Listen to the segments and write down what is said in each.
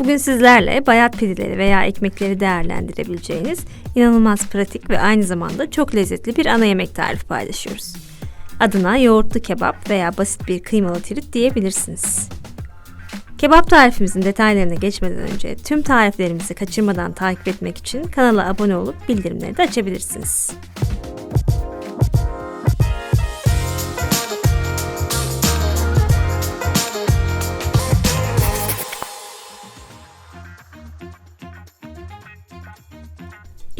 Bugün sizlerle bayat pideleri veya ekmekleri değerlendirebileceğiniz inanılmaz pratik ve aynı zamanda çok lezzetli bir ana yemek tarifi paylaşıyoruz. Adına yoğurtlu kebap veya basit bir kıymalı tirit diyebilirsiniz. Kebap tarifimizin detaylarına geçmeden önce tüm tariflerimizi kaçırmadan takip etmek için kanala abone olup bildirimleri de açabilirsiniz.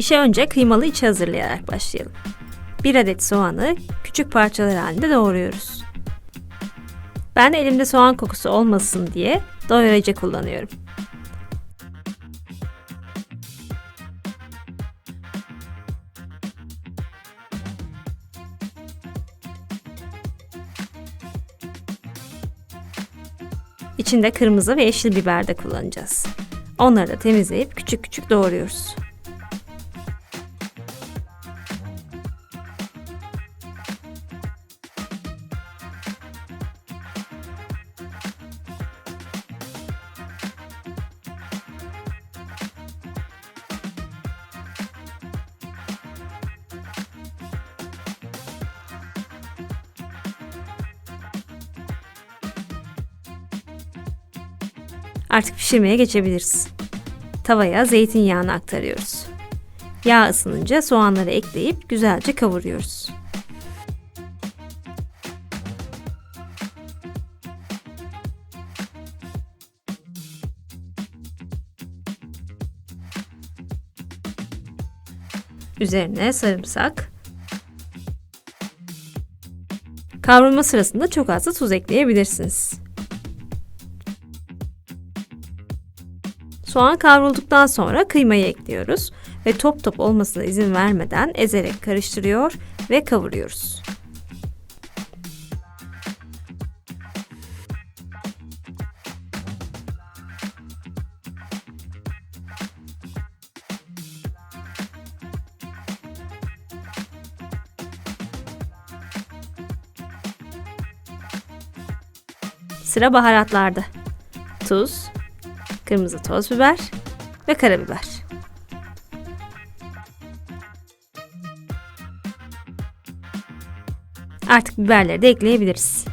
İşe önce kıymalı iç hazırlayarak başlayalım. 1 adet soğanı küçük parçalar halinde doğruyoruz. Ben elimde soğan kokusu olmasın diye doyuracı kullanıyorum. İçinde kırmızı ve yeşil biber de kullanacağız. Onları da temizleyip küçük küçük doğruyoruz. Artık pişirmeye geçebiliriz. Tavaya zeytinyağını aktarıyoruz. Yağ ısınınca soğanları ekleyip güzelce kavuruyoruz. Üzerine sarımsak. Kavrulma sırasında çok az da tuz ekleyebilirsiniz. Soğan kavrulduktan sonra kıymayı ekliyoruz ve top top olmasına izin vermeden ezerek karıştırıyor ve kavuruyoruz. Sıra baharatlarda. Tuz, kırmızı toz biber ve karabiber. Artık biberleri de ekleyebiliriz.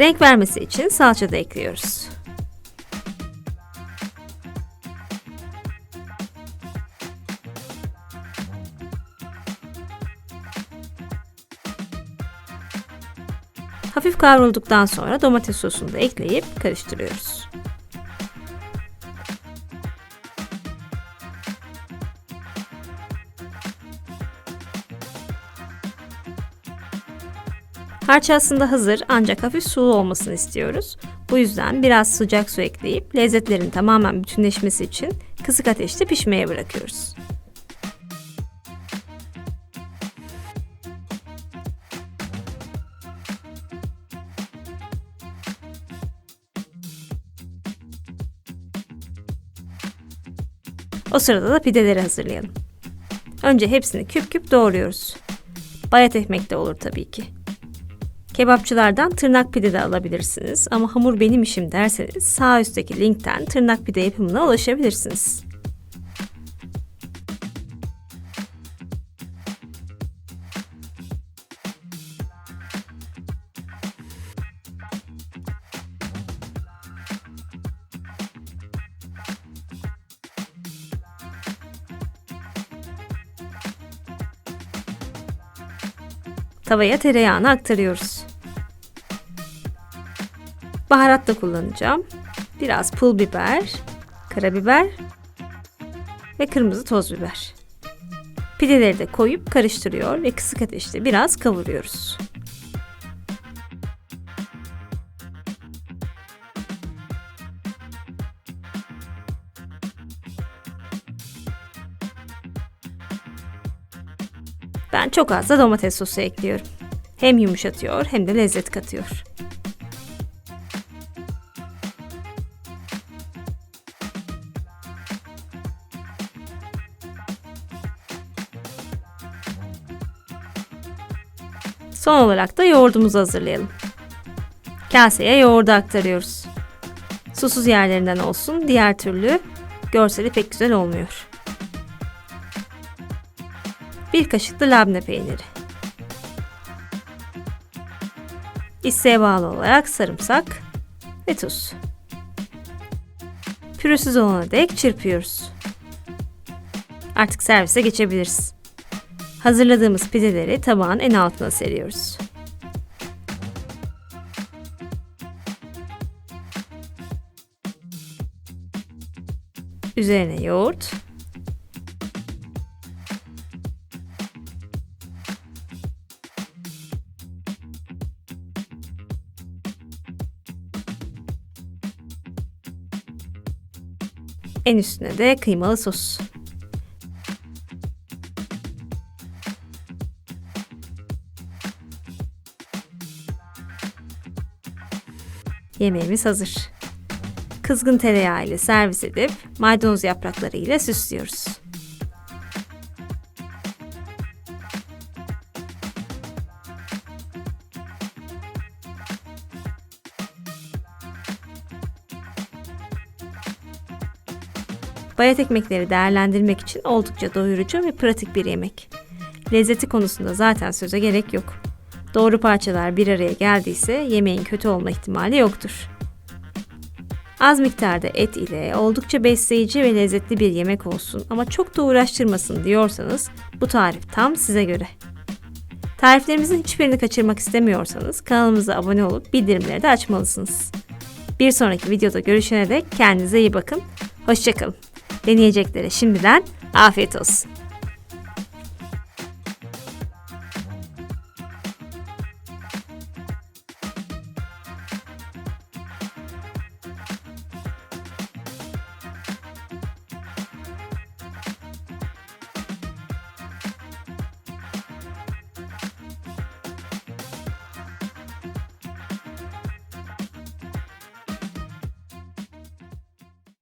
Renk vermesi için salça da ekliyoruz. Hafif kavrulduktan sonra domates sosunu da ekleyip karıştırıyoruz. Harç aslında hazır ancak hafif sulu olmasını istiyoruz. Bu yüzden biraz sıcak su ekleyip lezzetlerin tamamen bütünleşmesi için kısık ateşte pişmeye bırakıyoruz. O sırada da pideleri hazırlayalım. Önce hepsini küp küp doğruyoruz. Bayat ekmek de olur tabii ki. Kebapçılardan tırnak pide de alabilirsiniz ama hamur benim işim derseniz sağ üstteki linkten tırnak pide yapımına ulaşabilirsiniz. Tavaya tereyağını aktarıyoruz. Baharat da kullanacağım. Biraz pul biber, karabiber ve kırmızı toz biber. Pideleri de koyup karıştırıyor ve kısık ateşte biraz kavuruyoruz. Ben çok az da domates sosu ekliyorum. Hem yumuşatıyor hem de lezzet katıyor. Son olarak da yoğurdumuzu hazırlayalım. Kaseye yoğurdu aktarıyoruz. Susuz yerlerinden olsun, diğer türlü görseli pek güzel olmuyor. Bir kaşık da labne peyniri. İsteğe bağlı olarak sarımsak ve tuz. Pürüzsüz olana dek çırpıyoruz. Artık servise geçebiliriz. Hazırladığımız pideleri tabağın en altına seriyoruz. Üzerine yoğurt, en üstüne de kıymalı sos. Yemeğimiz hazır. Kızgın tereyağı ile servis edip maydanoz yaprakları ile süslüyoruz. Bayat ekmekleri değerlendirmek için oldukça doyurucu ve pratik bir yemek. Lezzeti konusunda zaten söze gerek yok. Doğru parçalar bir araya geldiyse yemeğin kötü olma ihtimali yoktur. Az miktarda et ile oldukça besleyici ve lezzetli bir yemek olsun ama çok da uğraştırmasın diyorsanız bu tarif tam size göre. Tariflerimizin hiçbirini kaçırmak istemiyorsanız kanalımıza abone olup bildirimleri de açmalısınız. Bir sonraki videoda görüşene dek kendinize iyi bakın. Hoşçakalın. Deneyeceklere şimdiden afiyet olsun.